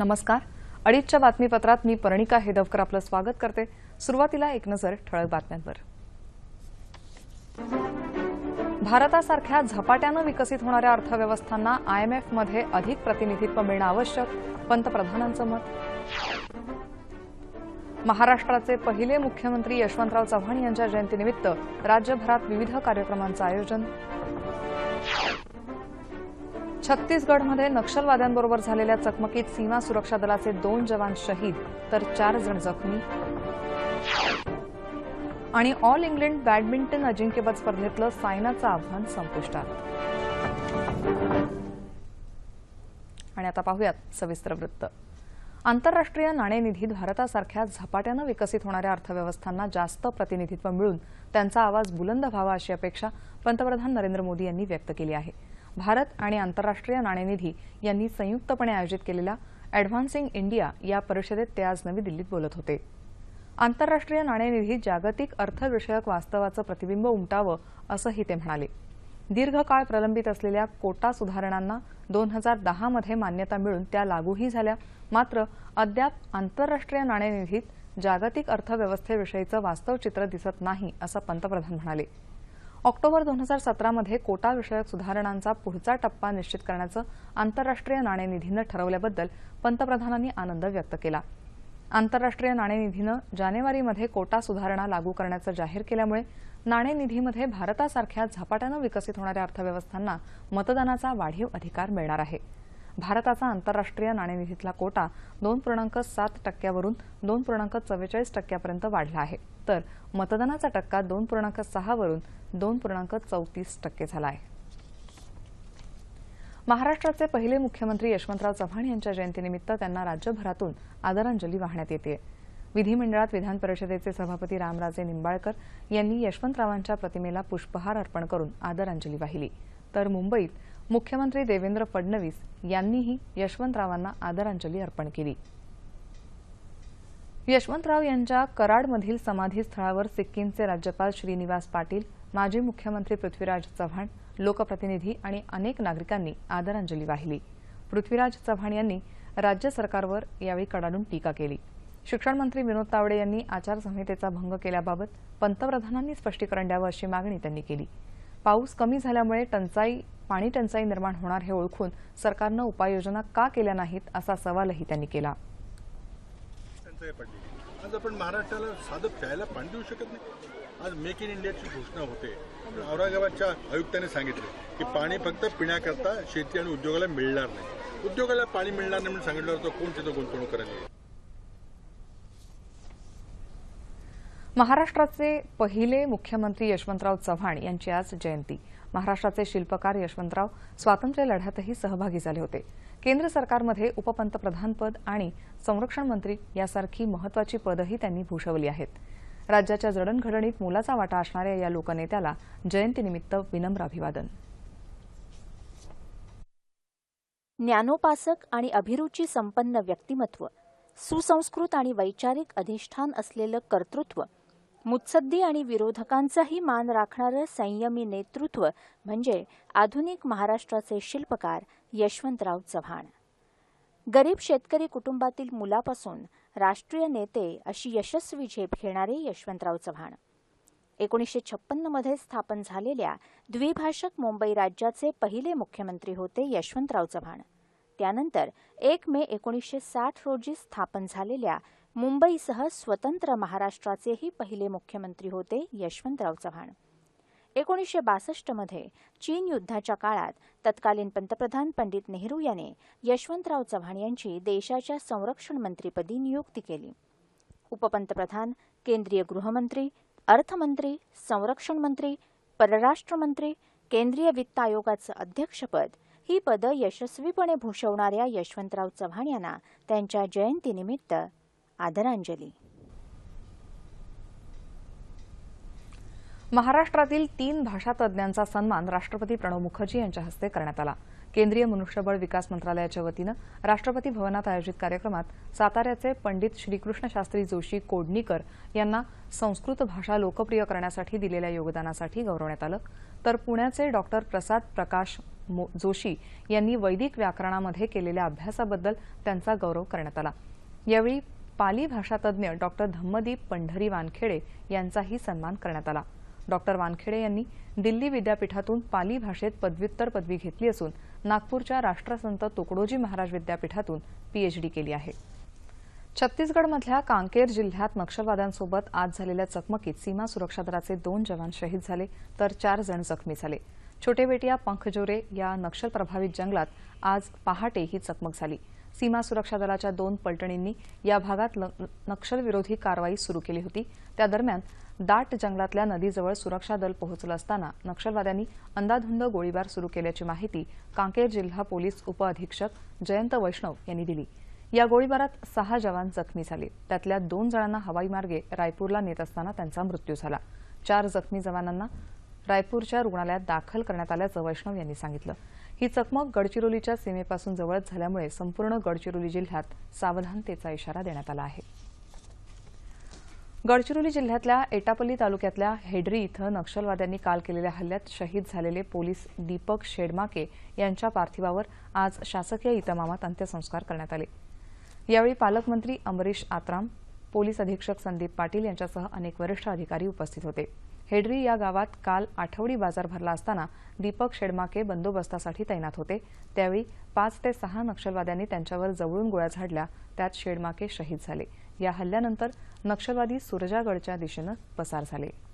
नमस्कार. अडीचच्या बातमीपत्रात मी पर्णिका हेदवकर आपलं स्वागत करते. सुरुवातीला एक नजर ठळक बातम्यांवर. भारतासारख्या झपाट्यानं विकसित होणाऱ्या अर्थव्यवस्थांना आयएमएफमध्ये अधिक प्रतिनिधित्व मिळणं आवश्यक पंतप्रधानांचं मत. महाराष्ट्राचे पहिले मुख्यमंत्री यशवंतराव चव्हाण यांच्या जयंतीनिमित्त राज्यभरात विविध कार्यक्रमांचं आयोजन. छत्तीसगडमध्ये नक्षलवाद्यांबरोबर झालेल्या चकमकीत सीमा सुरक्षा दलाचे दोन जवान शहीद तर चार जण जखमी. आणि ऑल इंग्लंड बॅडमिंटन अजिंक्यपद स्पर्धेतलं सायनाचं आव्हान संपुष्टात. आणि आता पाहूयात सविस्तर वृत्त. आंतरराष्ट्रीय नाणेनिधीत भारतासारख्या झपाट्यानं विकसित होणाऱ्या अर्थव्यवस्थांना जास्त प्रतिनिधित्व मिळून त्यांचा आवाज बुलंद व्हावा अशी अपेक्षा पंतप्रधान नरेंद्र मोदी यांनी व्यक्त केली आहे. भारत आणि आंतरराष्ट्रीय नाणेनिधी यांनी संयुक्तपणे आयोजित केलेल्या अॅडव्हान्सिंग इंडिया या परिषदेत ते आज नवी दिल्लीत बोलत होते. आंतरराष्ट्रीय नाणेनिधीत जागतिक अर्थविषयक वास्तवाचं प्रतिबिंब उमटावं असंही ते म्हणाले. दीर्घकाळ प्रलंबित असलेल्या कोटा सुधारणांना दोन हजार दहामध्ये मान्यता मिळून त्या लागूही झाल्या. मात्र अद्याप आंतरराष्ट्रीय नाणेनिधीत जागतिक अर्थव्यवस्थेविषयीचं वास्तव चित्र दिसत नाही असं पंतप्रधान म्हणाले. ऑक्टोबर दोन हजार सतरामध्ये कोटा विषयक सुधारणांचा पुढचा टप्पा निश्चित करण्याचं आंतरराष्ट्रीय नाणेनिधीनं ठरवल्याबद्दल पंतप्रधानांनी आनंद व्यक्त केला. आंतरराष्ट्रीय नाणेनिधीनं जानेवारीमध्ये कोटा सुधारणा लागू करण्याचं जाहीर केल्यामुळे नाणेनिधीमध्ये भारतासारख्या झपाट्यानं विकसित होणाऱ्या अर्थव्यवस्थांना मतदानाचा वाढीव अधिकार मिळणार आहे. भारताचा आंतरराष्ट्रीय नाणेनिधीतला कोटा दोन पूर्णांक सात टक्क्यावरून दोन पूर्णांक चव्वेचाळीस टक्क्यापर्यंत वाढला आहे. तर मतदानाचा टक्का दोन पूर्णांक सहावरून दोन पूर्णांक चौतीस टक्के झाला आहे. महाराष्ट्राचे पहिले मुख्यमंत्री यशवंतराव चव्हाण यांच्या जयंतीनिमित्त त्यांना राज्यभरातून आदरांजली वाहण्यात येते. विधिमंडळात विधान परिषदेचे सभापती रामराजे निंबाळकर यांनी यशवंतरावांच्या प्रतिमेला पुष्पहार अर्पण करून आदरांजली वाहिली. तर मुंबईत मुख्यमंत्री देवेंद्र फडणवीस यांनीही यशवंतरावांना आदरांजली अर्पण केली. यशवंतराव यांच्या कराडमधील समाधीस्थळावर सिक्कीमचे राज्यपाल श्रीनिवास पाटील माजी मुख्यमंत्री पृथ्वीराज चव्हाण लोकप्रतिनिधी आणि अनेक नागरिकांनी आदरांजली वाहिली. पृथ्वीराज चव्हाण यांनी राज्य सरकारवर यावेळी कडाडून टीका केली. शिक्षण मंत्री विनोद तावडे यांनी आचारसंहितेचा भंग केल्याबाबत पंतप्रधानांनी स्पष्टीकरण द्यावं अशी मागणी त्यांनी केली. पाऊस कमी झाल्यामुळे टंचाई पाणी टंचाई निर्माण होणार हे ओळखून सरकारनं उपाययोजना का केल्या नाहीत असा सवालही त्यांनी केला. आज आपण महाराष्ट्राला साधं प्यायला पाणी देऊ शकत नाही. आज मेक इन इंडियाची घोषणा होते. औरंगाबादच्या आयुक्तांनी सांगितलं की पाणी फक्त पिण्याकरता शेती आणि उद्योगाला मिळणार नाही. उद्योगाला पाणी मिळणार नाही म्हणून सांगितलं होतं. कोण तिथं गुंतवणूक करायला महाराष्ट्राचे पहिले मुख्यमंत्री यशवंतराव चव्हाण यांची आज जयंती. महाराष्ट्राचे शिल्पकार यशवंतराव स्वातंत्र्य लढ्यातही सहभागी झाले होते. केंद्र सरकारमध्ये उपपंतप्रधानपद आणि संरक्षण मंत्री यासारखी महत्वाची पदही त्यांनी भूषवली आहेत. राज्याच्या जडणघडणीत मोलाचा वाटा असणाऱ्या या लोकनेत्याला जयंतीनिमित्त विनम्र अभिवादन. ज्ञानोपासक आणि अभिरुची संपन्न व्यक्तिमत्व सुसंस्कृत आणि वैचारिक अधिष्ठान असलेलं कर्तृत्व मुत्सद्दी आणि विरोधकांचाही मान राखणारं संयमी नेतृत्व म्हणजे आधुनिक महाराष्ट्राचे शिल्पकार यशवंतराव चव्हाण. गरीब शेतकरी कुटुंबातील मुलापासून राष्ट्रीय नेते अशी यशस्वी झेप घेणारे यशवंतराव चव्हाण. एकोणीसशे छप्पन्नमध्ये स्थापन झालेल्या द्विभाषक मुंबई राज्याचे पहिले मुख्यमंत्री होते यशवंतराव चव्हाण. त्यानंतर एक मे एकोणीसशे साठ रोजी स्थापन झालेल्या मुंबईसह स्वतंत्र महाराष्ट्राचेही पहिले मुख्यमंत्री होते यशवंतराव चव्हाण. एकोणीसशे बासष्टमध्ये चीन युद्धाच्या काळात तत्कालीन पंतप्रधान पंडित नेहरू याने यशवंतराव चव्हाण यांची देशाच्या संरक्षण मंत्रीपदी नियुक्ती केली. उपपंतप्रधान केंद्रीय गृहमंत्री अर्थमंत्री संरक्षण मंत्री परराष्ट्र मंत्री केंद्रीय वित्त आयोगाचं अध्यक्षपद ही पदं यशस्वीपणे भूषवणाऱ्या यशवंतराव चव्हाण यांना त्यांच्या जयंतीनिमित्त आदरांजली. महाराष्ट्रातील तीन भाषातज्ज्ञांचा सन्मान राष्ट्रपती प्रणव मुखर्जी यांच्या हस्ते करण्यात आला. केंद्रीय मनुष्यबळ विकास मंत्रालयाच्या वतीनं राष्ट्रपती भवनात आयोजित कार्यक्रमात साताऱ्याचे पंडित श्रीकृष्ण शास्त्री जोशी कोडणीकर यांना संस्कृत भाषा लोकप्रिय करण्यासाठी दिलेल्या योगदानासाठी गौरवण्यात आलं. तर पुण्याचे डॉक्टर प्रसाद प्रकाश मो- जोशी यांनी वैदिक व्याकरणामध्ये केलेल्या अभ्यासाबद्दल त्यांचा गौरव करण्यात आला. यावेळी पाली भाषातज्ञ डॉक्टर धम्मदीप पंढरी वानखेडे यांचाही सन्मान करण्यात आला. डॉक्टर वानखेडे यांनी दिल्ली विद्यापीठातून पाली भाषेत पदव्युत्तर पदवी घेतली असून नागपूरच्या राष्ट्रसंत तुकडोजी महाराज विद्यापीठातून पीएचडी केली आहे. छत्तीसगडमधल्या कांकेर जिल्ह्यात नक्षलवाद्यांसोबत आज झालेल्या चकमकीत सीमा सुरक्षा दलाचे दोन जवान शहीद झाले तर चार जण जखमी झाले. छोटेबेटिया पंखजोरे या नक्षल प्रभावित जंगलात आज पहाटे ही चकमक झाली. सीमा सुरक्षा दलाच्या दोन पलटणींनी या भागात नक्षलविरोधी कारवाई सुरू केली होती. त्या दरम्यान दाट जंगलातल्या नदीजवळ सुरक्षा दल पोहोचलं असताना नक्षलवाद्यांनी अंदाधुंद गोळीबार सुरू केल्याची माहिती कांकेर जिल्हा पोलीस उपअधीक्षक जयंत वैष्णव यांनी दिली. या गोळीबारात सहा जवान जखमी झाले. त्यातल्या दोन जणांना हवाई मार्गे रायपूरला नेत असताना त्यांचा मृत्यू झाला. चार जखमी जवानांना रायपूरच्या रुग्णालयात दाखल करण्यात आल्याचं वैष्णव यांनी सांगितलं. ही चकमक गडचिरोलीच्या सीमेपासून जवळच झाल्यामुळे संपूर्ण गडचिरोली जिल्ह्यात सावधानतेचा इशारा देण्यात आला आहे. गडचिरोली जिल्ह्यातल्या एटापल्ली तालुक्यातल्या हेडरी इथं नक्षलवाद्यांनी काल केलेल्या हल्ल्यात शहीद झालेले पोलीस दीपक शेडमाके यांच्या पार्थिवावर आज शासकीय इतमामात अंत्यसंस्कार करण्यात आले. यावेळी पालकमंत्री अमरीश आत्राम पोलीस अधीक्षक संदीप पाटील यांच्यासह अनेक वरिष्ठ अधिकारी उपस्थित होते. हेडरी या गावात काल आठवडी बाजार भरला असताना दीपक शेडमाके बंदोबस्तासाठी तैनात होते. त्यावेळी पाच ते सहा नक्षलवाद्यांनी त्यांच्यावर जवळून गोळ्या झाडल्या. त्यात शेडमाके शहीद झाले. या हल्ल्यानंतर नक्षलवादी सुरजागडच्या दिशेनं पसार झाले.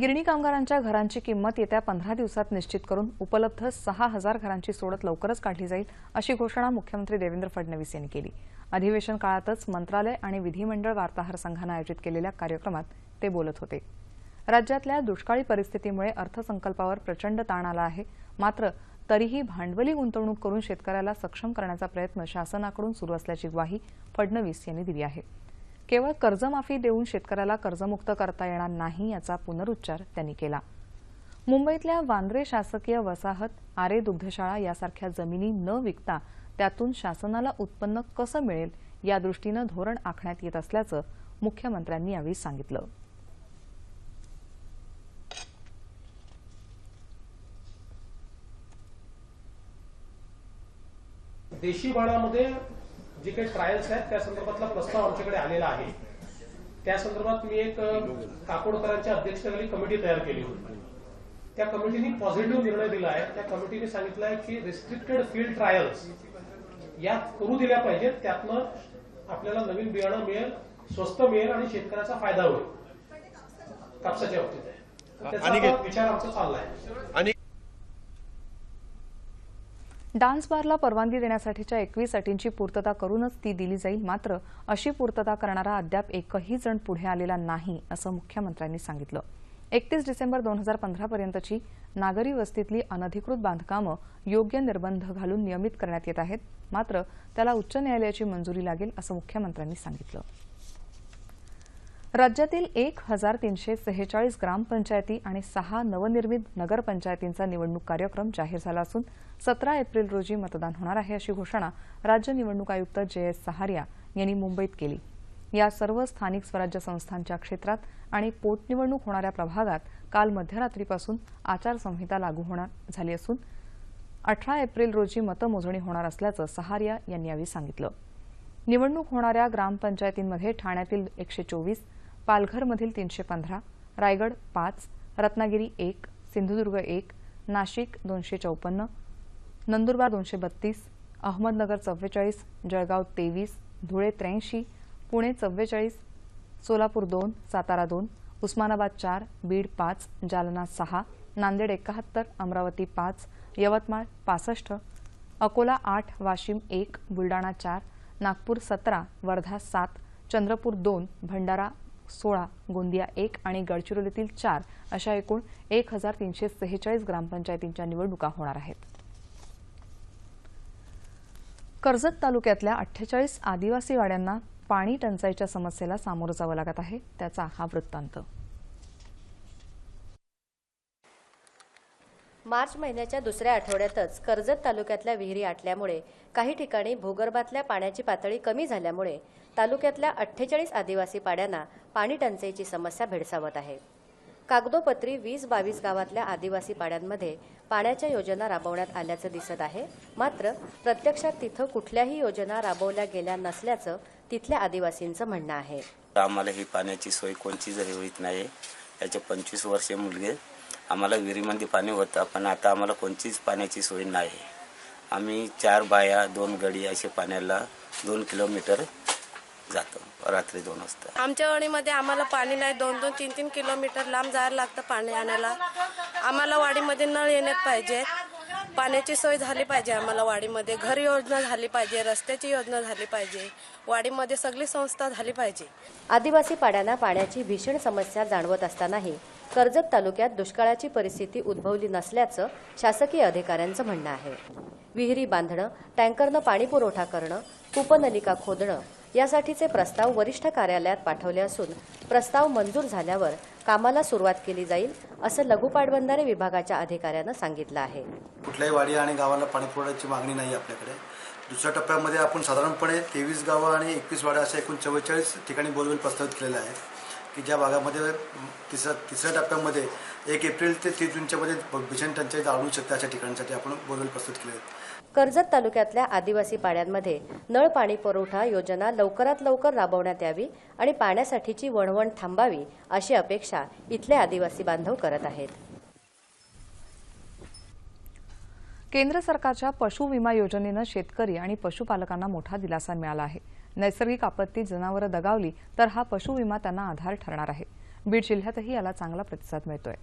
गिरणी कामगारांच्या घरांची किंमत येत्या पंधरा दिवसात निश्चित करून उपलब्ध सहा हजार घरांची सोडत लवकरच काढली जाईल अशी घोषणा मुख्यमंत्री देवेंद्र फडणवीस यांनी केली. अधिवेशन काळातच मंत्रालय आणि विधिमंडळ वार्ताहर संघानं आयोजित केलेल्या कार्यक्रमात ते बोलत होते. राज्यातल्या दुष्काळी परिस्थितीमुळे अर्थसंकल्पावर प्रचंड ताण आला आहे. मात्र तरीही भांडवली गुंतवणूक करून शेतकऱ्याला सक्षम करण्याचा प्रयत्न शासनाकडून सुरू असल्याची ग्वाही फडणवीस यांनी दिली आहे. केवळ कर्जमाफी देऊन शेतकऱ्याला कर्जमुक्त करता येणार नाही याचा पुनरुच्चार त्यांनी केला. मुंबईतल्या वांद्रे शासकीय वसाहत आरे दुग्धशाळा यासारख्या जमिनी न विकता त्यातून शासनाला उत्पन्न कसं मिळेल या दृष्टीनं धोरण आखण्यात येत असल्याचं मुख्यमंत्र्यांनी यावेळी सांगितलं. देशी भाडामध्ये जे काही ट्रायल्स आहेत त्या संदर्भातला प्रस्ताव आमच्याकडे आलेला आहे. त्या संदर्भात मी एक काकोडकरांच्या अध्यक्षतेखाली कमिटी तयार केली होती. त्या कमिटीने पॉझिटिव्ह निर्णय दिला आहे. त्या कमिटीने सांगितलं आहे की रिस्ट्रिक्टेड फील्ड ट्रायल्स या करू दिल्या पाहिजेत. त्यातनं आपल्याला नवीन बियाणं मिळेल स्वस्त मिळेल आणि शेतकऱ्याचा फायदा होईल. कापसाच्या बाबतीत. त्याचा आता विचार आमचा चाललाय. आणि डान्स बारला परवानगी देण्यासाठीच्या एकवीस अटींची पूर्तता करूनच ती दिली जाईल मात्र अशी पूर्तता करणारा अद्याप एकही जण पुढे आलेला नाही असं मुख्यमंत्र्यांनी सांगितलं. एकतीस डिसेंबर दोन हजार पंधरापर्यंतची नागरी वस्तीतली अनधिकृत बांधकामं योग्य निर्बंध घालून नियमित करण्यात येत आहेत मात्र त्याला उच्च न्यायालयाची मंजुरी लागेल असं मुख्यमंत्र्यांनी सांगितलं. राज्यातील एक हजार तीनशे सेहेचाळीस ग्रामपंचायती आणि सहा नवनिर्मित नगरपंचायतींचा निवडणूक कार्यक्रम जाहीर झाला असून सतरा एप्रिल रोजी मतदान होणार आहे अशी घोषणा राज्य निवडणूक आयुक्त जे एस सहारिया यांनी मुंबईत केली. या सर्व स्थानिक स्वराज्य संस्थांच्या क्षेत्रात आणि पोटनिवडणूक होणाऱ्या प्रभागात काल मध्यरात्रीपासून आचारसंहिता लागू होणार झाली असून अठरा एप्रिल रोजी मतमोजणी होणार असल्याचं सहारिया यांनी यावेळी सांगितलं. निवडणूक होणाऱ्या ग्रामपंचायतींमध्ये ठाण्यातील एकशे चोवीस पालघरमधील तीनशे पंधरा रायगड पाच रत्नागिरी एक सिंधुदुर्ग एक नाशिक दोनशे चौपन्न नंदुरबार दोनशे बत्तीस अहमदनगर चव्वेचाळीस जळगाव तेवीस धुळे त्र्याऐंशी पुणे चव्वेचाळीस सोलापूर दोन सातारा दोन उस्मानाबाद चार बीड पाच जालना सहा नांदेड एकाहत्तर अमरावती पाच यवतमाळ पासष्ट अकोला आठ वाशिम एक बुलडाणा चार नागपूर सतरा वर्धा सात चंद्रपूर दोन भंडारा सोळा गोंदिया एक आणि गडचिरोलीतील चार अशा एकूण एक हजार तीनशे सेहेचाळीस ग्रामपंचायतींच्या निवडणुका होणार आहेत. कर्जत तालुक्यातल्या अठ्ठेचाळीस आदिवासी वाड्यांना पाणी टंचाईच्या समस्येला सामोरं जावं लागत आहे त्याचा हा वृत्तांत. मार्च महिन्याच्या दुसऱ्या आठवड्यातच कर्जत तालुक्यातल्या विहिरी आटल्यामुळे काही ठिकाणी भूगर्भातल्या पाण्याची पातळी कमी झाल्यामुळे तालुक्यातल्या अठ्ठेचाळीस आदिवासी पाड्यांना पाणी टंचाईची समस्या भेडसावत आहे. कागदोपत्री वीस बावीस गावातल्या आदिवासी पाड्यांमध्ये पाण्याच्या योजना राबवण्यात आल्याचं दिसत आहे. मात्र प्रत्यक्षात तिथं कुठल्याही योजना राबवल्या गेल्या नसल्याचं तिथल्या आदिवासींचं म्हणणं आहे. आम्हाला ही पाण्याची सोय कोणची जरी होत नाही. याचे पंचवीस वर्षे मुलगे आम्हाला विहिरीमध्ये पाणी होतं पण आता आम्हाला कोणतीच पाण्याची सोय नाही. आम्ही चार बाया दोन गडी असे पाण्याला दोन किलोमीटर जातो रात्री दोन वाजता. आमच्या वाडीमध्ये आम्हाला पाणी नाही. दोन दोन तीन तीन किलोमीटर लांब जायला लागतं पाणी आणायला. आम्हाला वाडीमध्ये नळ येण्यात पाहिजे. पाण्याची सोय झाली पाहिजे आम्हाला वाडीमध्ये. घर योजना झाली पाहिजे रस्त्याची योजना झाली पाहिजे. वाडीमध्ये सगळी संस्था झाली पाहिजे. आदिवासी पाड्यांना पाण्याची भीषण समस्या जाणवत असतानाही कर्जत तालुक्यात दुष्काळाची परिस्थिती उद्भवली नसल्याचं शासकीय अधिकाऱ्यांचं म्हणणं आहे. विहिरी बांधणं टँकरनं पाणी पुरवठा करणं कूपनलिका खोदणं यासाठीचे प्रस्ताव वरिष्ठ कार्यालयात पाठवले असून प्रस्ताव मंजूर झाल्यावर कामाला सुरुवात केली जाईल असं लघु पाटबंधारे विभागाच्या अधिकाऱ्यानं सांगितलं आहे. कुठल्याही वाडी आणि गावाला पाणी पुरवठ्याची मागणी नाही आपल्याकडे. दुसऱ्या टप्प्यामध्ये आपण साधारणपणे तेवीस गावं आणि एकवीस वाड्या अशा एकूण चव्वेचाळीस ठिकाणी बोलवेल प्रस्तावित केलेले आहेत की ज्या भागामध्ये तिसऱ्या तिसऱ्या टप्प्यामध्ये एक एप्रिल ते तीस जूनच्या मध्ये भीषण टंचाई जाणवू शकते अशा ठिकाणांसाठी आपण बोरवेल प्रस्तुत केले कर्जत तालुक्यातल्या आदिवासी पाड्यांमध्ये नळ पाणी पुरवठा योजना लवकरात लवकर राबवण्यात यावी आणि पाण्यासाठीची वणवण थांबावी अशी अपेक्षा इथले आदिवासी बांधव करत आहेत. केंद्र सरकारच्या पशु विमा योजनेनं शेतकरी आणि पशुपालकांना मोठा दिलासा मिळाला आहे. नैसर्गिक आपत्तीत जनावरं दगावली तर हा पशुविमा त्यांना आधार ठरणार आहे. बीड जिल्ह्यातही याला चांगला प्रतिसाद मिळतोय.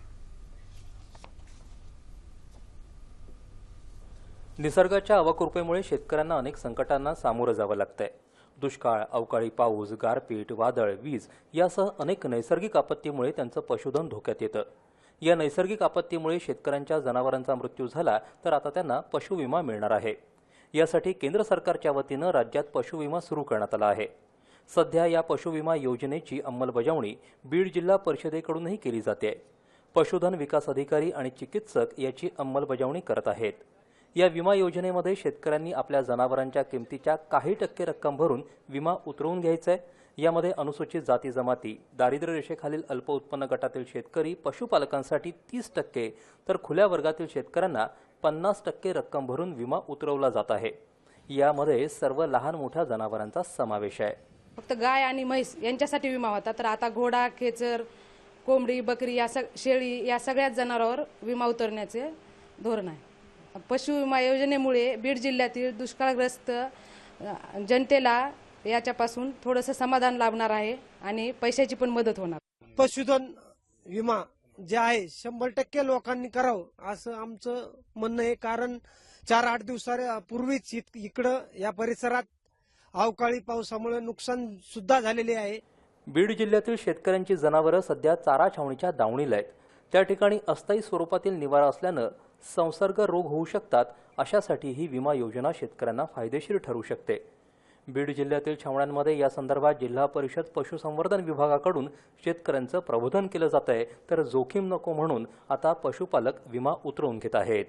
निसर्गाच्या अवकृपेमुळे शेतकऱ्यांना अनेक संकटांना सामोरं जावं लागतंय. दुष्काळ अवकाळी पाऊस गारपीट वादळ वीज यासह अनेक नैसर्गिक आपत्तीमुळे त्यांचं पशुधन धोक्यात येतं. या नैसर्गिक आपत्तीमुळे शेतकऱ्यांच्या जनावरांचा मृत्यू झाला तर आता त्यांना पशुविमा मिळणार आहे. यासाठी केंद्र सरकारच्या वतीनं राज्यात पशुविमा सुरू करण्यात आला आहे. सध्या या पशुविमा योजनेची अंमलबजावणी बीड जिल्हा परिषदेकडूनही केली जाते. पशुधन विकास अधिकारी आणि चिकित्सक याची अंमलबजावणी करत आहेत. या विमा योजनेमध्ये शेतकऱ्यांनी आपल्या जनावरांच्या किमतीच्या काही टक्के रक्कम भरून विमा उतरवून घ्यायचा. आहे यामध्ये अनुसूचित जाती जमाती दारिद्र्य रेषेखालील अल्प उत्पन्न गटातील शेतकरी पशुपालकांसाठी तीस टक्के तर खुल्या वर्गातील शेतकऱ्यांना पन्नास टक्के रक्कम भरून विमा उतरवला जात आहे. यामध्ये सर्व लहान मोठ्या जनावरांचा समावेश आहे. फक्त गाय आणि म्हैस यांच्यासाठी विमा होता. तर आता घोडा खेचर कोंबडी बकरी या सग शेळी या सगळ्याच जनावरांवर विमा उतरण्याचे धोरण आहे. पशु विमा योजनेमुळे बीड जिल्ह्यातील दुष्काळग्रस्त जनतेला याच्यापासून थोडंसं समाधान लाभणार आहे आणि पैशाची पण मदत होणार. पशुधन विमा जे आहे शंभर टक्के लोकांनी करावं असं आमचं म्हणणं आहे. कारण चार आठ दिवसापूर्वीच इकडं या परिसरात अवकाळी पावसामुळे नुकसान सुद्धा झालेले आहे. बीड जिल्ह्यातील शेतकऱ्यांची जनावरं सध्या चारा छावणीच्या दावणीला आहेत. त्या ठिकाणी अस्थायी स्वरूपातील निवारा असल्यानं संसर्ग रोग होऊ शकतात अशासाठी ही विमा योजना शेतकऱ्यांना फायदेशीर ठरू शकते. बीड जिल्ह्यातील छावण्यांमध्ये या संदर्भात जिल्हा परिषद पशुसंवर्धन विभागाकडून शेतकऱ्यांचं प्रबोधन केलं जात आहे. तर जोखीम नको म्हणून आता पशुपालक विमा उतरवून घेत आहेत.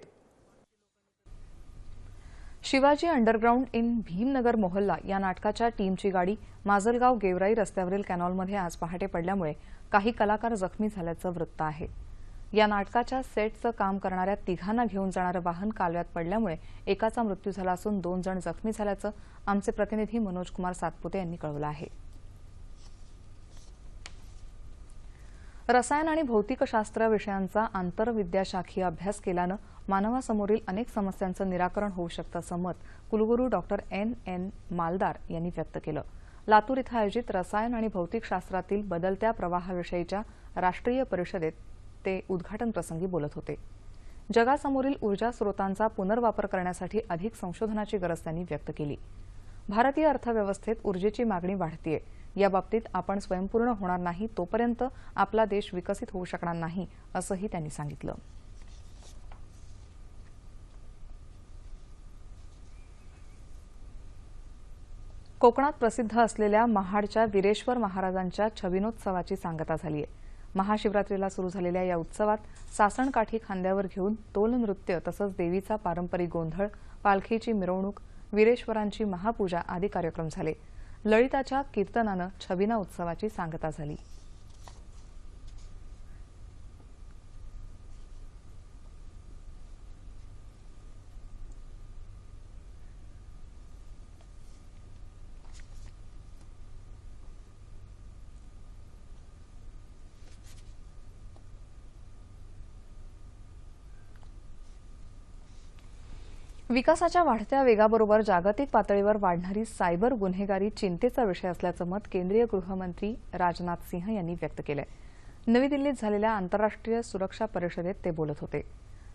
शिवाजी अंडरग्राऊंड इन भीमनगर मोहल्ला या नाटकाच्या टीमची गाडी माजलगाव गेवराई रस्त्यावरील कॅनॉलमध्ये आज पहाटे पडल्यामुळे काही कलाकार जखमी झाल्याचं वृत्त आहे. या नाटकाच्या सेटचं काम करणाऱ्या तिघांना घेऊन जाणारं वाहन कालव्यात पडल्यामुळे एकाचा मृत्यू झाला असून दोन जण जखमी झाल्याचं आमचे प्रतिनिधी मनोज कुमार सातपुते यांनी कळवलं आहे. रसायन आणि भौतिकशास्त्र विषयांचा आंतरविद्याशाखीय अभ्यास केल्यानं मानवासमोरील अनेक समस्यांचं निराकरण होऊ शकतं असं मत कुलगुरू डॉक्टर एन एन मालदार यांनी व्यक्त केलं. लातूर इथं आयोजित रसायन आणि भौतिकशास्त्रातील बदलत्या प्रवाहाविषयीच्या राष्ट्रीय परिषदेत ते उद्घाटन प्रसंगी बोलत होते. जगासमोरील ऊर्जा स्रोतांचा पुनर्वापर करण्यासाठी अधिक संशोधनाची गरज त्यांनी व्यक्त केली. भारतीय अर्थव्यवस्थेत ऊर्जेची मागणी वाढतीये. याबाबतीत आपण स्वयंपूर्ण होणार नाही तोपर्यंत आपला देश विकसित होऊ शकणार नाही असंही त्यांनी सांगितलं. कोकणात प्रसिद्ध असलेल्या महाडच्या वीरेश्वर महाराजांच्या छबिनोत्सवाची सांगता झाली आहे महाशिवरात्रीला सुरू झालेल्या या उत्सवात सासणकाठी खांद्यावर घेऊन तोल नृत्य तसंच देवीचा पारंपरिक गोंधळ पालखीची मिरवणूक वीरेश्वरांची महापूजा आदी कार्यक्रम झाले. ललिताच्या कीर्तनानं छबिना उत्सवाची सांगता झाली. विकासाच्या वाढत्या वेगाबरोबर जागतिक पातळीवर वाढणारी सायबर गुन्हेगारी चिंतेचा विषय असल्याचं मत केंद्रीय गृहमंत्री राजनाथ सिंह यांनी व्यक्त केलं नवी दिल्लीत झालेल्या आंतरराष्ट्रीय सुरक्षा परिषदेत ते बोलत होते.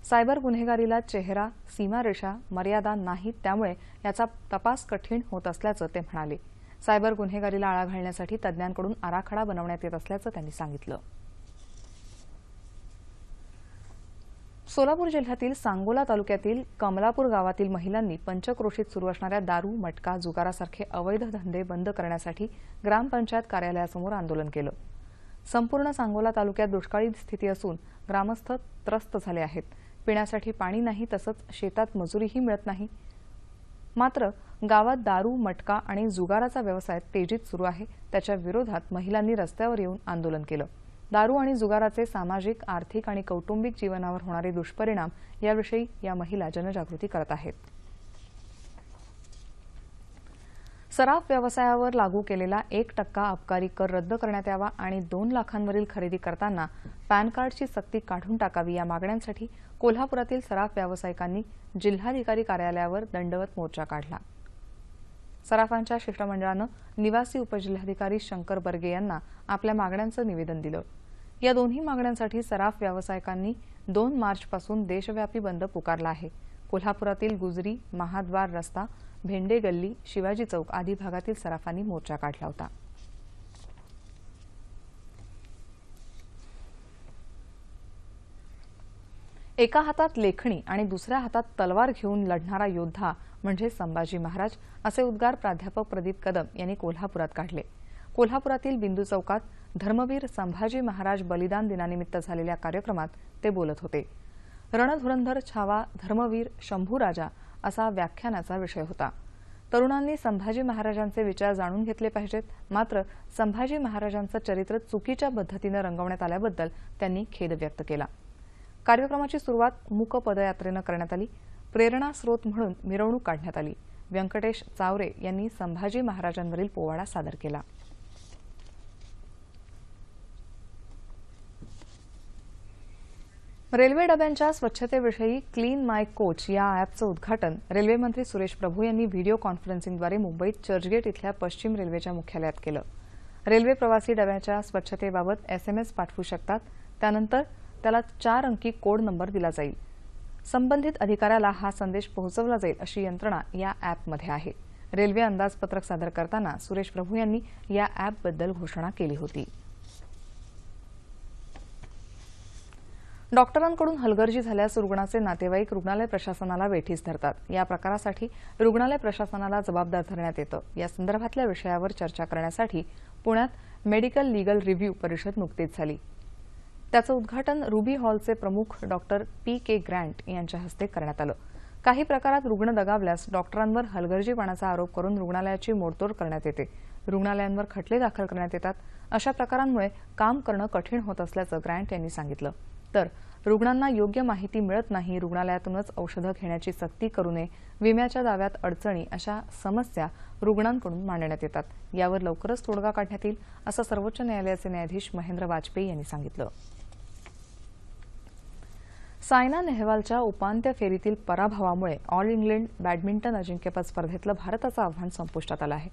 सायबर गुन्हेगारीला चेहरा सीमारेषा मर्यादा नाहीत त्यामुळे याचा तपास कठीण होत असल्याचं ते म्हणाले. सायबर गुन्हेगारीला आळा घालण्यासाठी तज्ज्ञांकडून आराखडा बनवण्यात येत असल्याचं त्यांनी सांगितलं. सोलापूर जिल्ह्यातील सांगोला तालुक्यातील कमलापूर गावातील महिलांनी पंचक्रोशीत सुरू असणाऱ्या दारू मटका जुगारासारखे अवैध धंदे बंद करण्यासाठी ग्रामपंचायत कार्यालयासमोर आंदोलन केलं. संपूर्ण सांगोला तालुक्यात दुष्काळी स्थिती असून ग्रामस्थ त्रस्त झाले आहेत. पिण्यासाठी पाणी नाही तसंच शेतात मजुरीही मिळत नाही. मात्र गावात दारू मटका आणि जुगाराचा व्यवसाय तेजीत सुरू आहे. त्याच्या विरोधात महिलांनी रस्त्यावर येऊन आंदोलन केलं. दारू आणि जुगाराचे सामाजिक आर्थिक आणि कौटुंबिक जीवनावर होणारे दुष्परिणाम याविषयी या महिला जनजागृती करत आहेत. सराफ व्यवसायावर लागू केलेला एक टक्का अबकारी कर रद्द करण्यात यावा आणि दोन लाखांवरील खरेदी करताना पॅन कार्डची सक्ती काढून टाकावी या मागण्यांसाठी कोल्हापुरातील सराफ व्यावसायिकांनी जिल्हाधिकारी कार्यालयावर दंडवत मोर्चा काढला. सराफांच्या शिष्टमंडळानं निवासी उपजिल्हाधिकारी शंकर बर्गे यांना आपल्या मागण्यांचं निवेदन दिलं. या दोन्ही मागण्यांसाठी सराफ व्यावसायिकांनी दोन मार्चपासून देशव्यापी बंद पुकारला आहे. कोल्हापुरातील गुजरी महाद्वार रस्ता भेंडे गल्ली शिवाजी चौक आदी भागातील सराफांनी मोर्चा काढला होता. एका हातात लेखणी आणि दुसऱ्या हातात तलवार घेऊन लढणारा योद्धा म्हणजे संभाजी महाराज असे उद्गार प्राध्यापक प्रदीप कदम यांनी कोल्हापुरात काढले. कोल्हापुरातील बिंदू चौकात धर्मवीर संभाजी महाराज बलिदान दिनानिमित्त झालेल्या कार्यक्रमात ते बोलत होते. रणधुरंधर छावा धर्मवीर शंभू राजा असा व्याख्यानाचा विषय होता. तरुणांनी संभाजी महाराजांचे विचार जाणून घेतले पाहिजेत मात्र संभाजी महाराजांचं चरित्र चुकीच्या पद्धतीनं रंगवण्यात आल्याबद्दल त्यांनी खेद व्यक्त केला. कार्यक्रमाची सुरुवात मूक पदयात्रेनं करण्यात आली. प्रेरणा स्रोत म्हणून मिरवणूक काढण्यात आली. व्यंकटेश चावरे यांनी संभाजी महाराजांवरील पोवाडा सादर केला. रेल्वे डब्यांच्या स्वच्छतेविषयी क्लीन माय कोच या ॲपचं उद्घाटन रेल्वेमंत्री सुरेश प्रभू यांनी व्हिडिओ कॉन्फरन्सिंगद्वारे मुंबईत चर्चगेट इथल्या पश्चिम रेल्वेच्या मुख्यालयात केलं. रेल्वे प्रवासी डब्याच्या स्वच्छतेबाबत एसएमएस पाठवू शकतात. त्यानंतर त्याला चार अंकी कोड नंबर दिला जाईल. संबंधित अधिकाऱ्याला हा संदेश पोहोचवला जाईल अशी यंत्रणा या अॅपमध्ये आहे. रेल्वे अंदाजपत्रक सादर करताना सुरेश प्रभू यांनी या अॅपबद्दल घोषणा केली होती. डॉक्टरांकडून हलगर्जी झाल्यास रुग्णाचे नातेवाईक रुग्णालय प्रशासनाला वेठीस धरतात. या प्रकारासाठी रुग्णालय प्रशासनाला जबाबदार धरण्यात येतं. या संदर्भातल्या विषयावर चर्चा करण्यासाठी पुण्यात मेडिकल लीगल रिव्ह्यू परिषद नुकतीच झाली. त्याचं उद्घाटन रुबी हॉलचे प्रमुख डॉक्टर पी के ग्रँट यांच्या हस्ते करण्यात आलं. काही प्रकारात रुग्ण दगावल्यास डॉक्टरांवर हलगर्जीपणाचा आरोप करून रुग्णालयाची मोडतोड करण्यात येते. रुग्णालयांवर खटले दाखल करण्यात येतात. अशा प्रकारांमुळे काम करणं कठीण होत असल्याचं ग्रँट यांनी सांगितलं. तर रुग्णांना योग्य माहिती मिळत नाही रुग्णालयातूनच औषधं घेण्याची सक्ती करू नये विम्याच्या दाव्यात अडचणी अशा समस्या रुग्णांकडून मांडण्यात येतात. यावर लवकरच तोडगा काढण्यात येईल असं सर्वोच्च न्यायालयाचे न्यायाधीश महेंद्र वाजपेयी यांनी सांगितलं. सायना नेहवालच्या उपांत्य फेरीतील पराभवामुळे ऑल इंग्लंड बॅडमिंटन अजिंक्यपद स्पर्धेतलं भारताचं आव्हान संपुष्टात आलं आहे.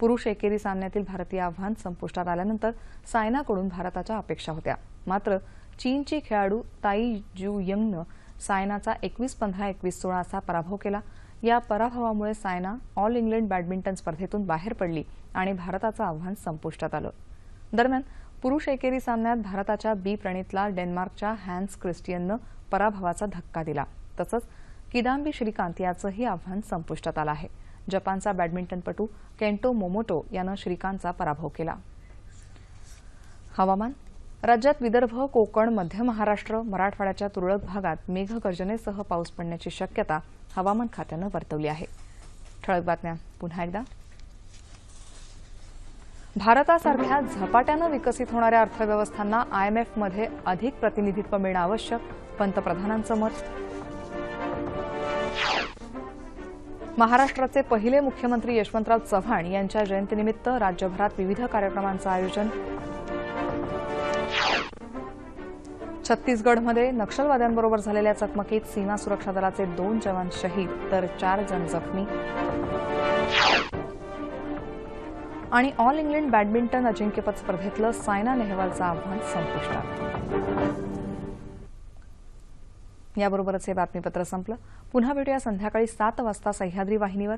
पुरुष एकेरी सामन्यातील भारतीय आव्हान संपुष्टात आल्यानंतर सायनाकडून भारताच्या अपेक्षा होत्या. मात्र चीनची खेळाडू ताई जू यंगनं सायनाचा एकवीस पंधरा एकवीस सोळा असा पराभव केला. या पराभवामुळे सायना ऑल इंग्लंड बॅडमिंटन स्पर्धेतून बाहेर पडली आणि भारताचं आव्हान संपुष्टात आलं. दरम्यान पुरुष एकेरी सामन्यात भारताच्या बी प्रणितला डेन्मार्कच्या हॅन्स क्रिस्टियननं पराभवाचा धक्का दिला. तसंच किदांबी श्रीकांत याचंही आव्हान संपुष्टात आलं आहे. जपानचा बॅडमिंटनपटू केंटो मोमोटो यानं श्रीकांतचा पराभव केला. हवामान राज्यात विदर्भ कोकण मध्य महाराष्ट्र मराठवाड्याच्या तुरळक भागात मेघगर्जनेसह पाऊस पडण्याची शक्यता हवामान खात्यानं वर्तवली आहे. ठळक बातम्या. पुन्हा एकदा. भारतासारख्या झपाट्यानं विकसित होणाऱ्या अर्थव्यवस्थांना आयएमएफमध्ये अधिक प्रतिनिधित्व मिळणं आवश्यक पंतप्रधानांचं मत. महाराष्ट्राचे पहिले मुख्यमंत्री यशवंतराव चव्हाण यांच्या जयंतीनिमित्त राज्यभरात विविध कार्यक्रमांचं आयोजन छत्तीसगडमध्ये नक्षलवाद्यांबरोबर झालेल्या चकमकीत सीमा सुरक्षा दलाचे दोन जवान शहीद तर चार जण जखमी. आणि ऑल इंग्लंड बॅडमिंटन अजिंक्यपद स्पर्धेतलं सायना नेहवालचं आव्हान संपुष्टात. याबरोबरच हे बातमीपत्र संपलं. पुन्हा भेटूया संध्याकाळी सात वाजता सह्याद्री वाहिनीवर.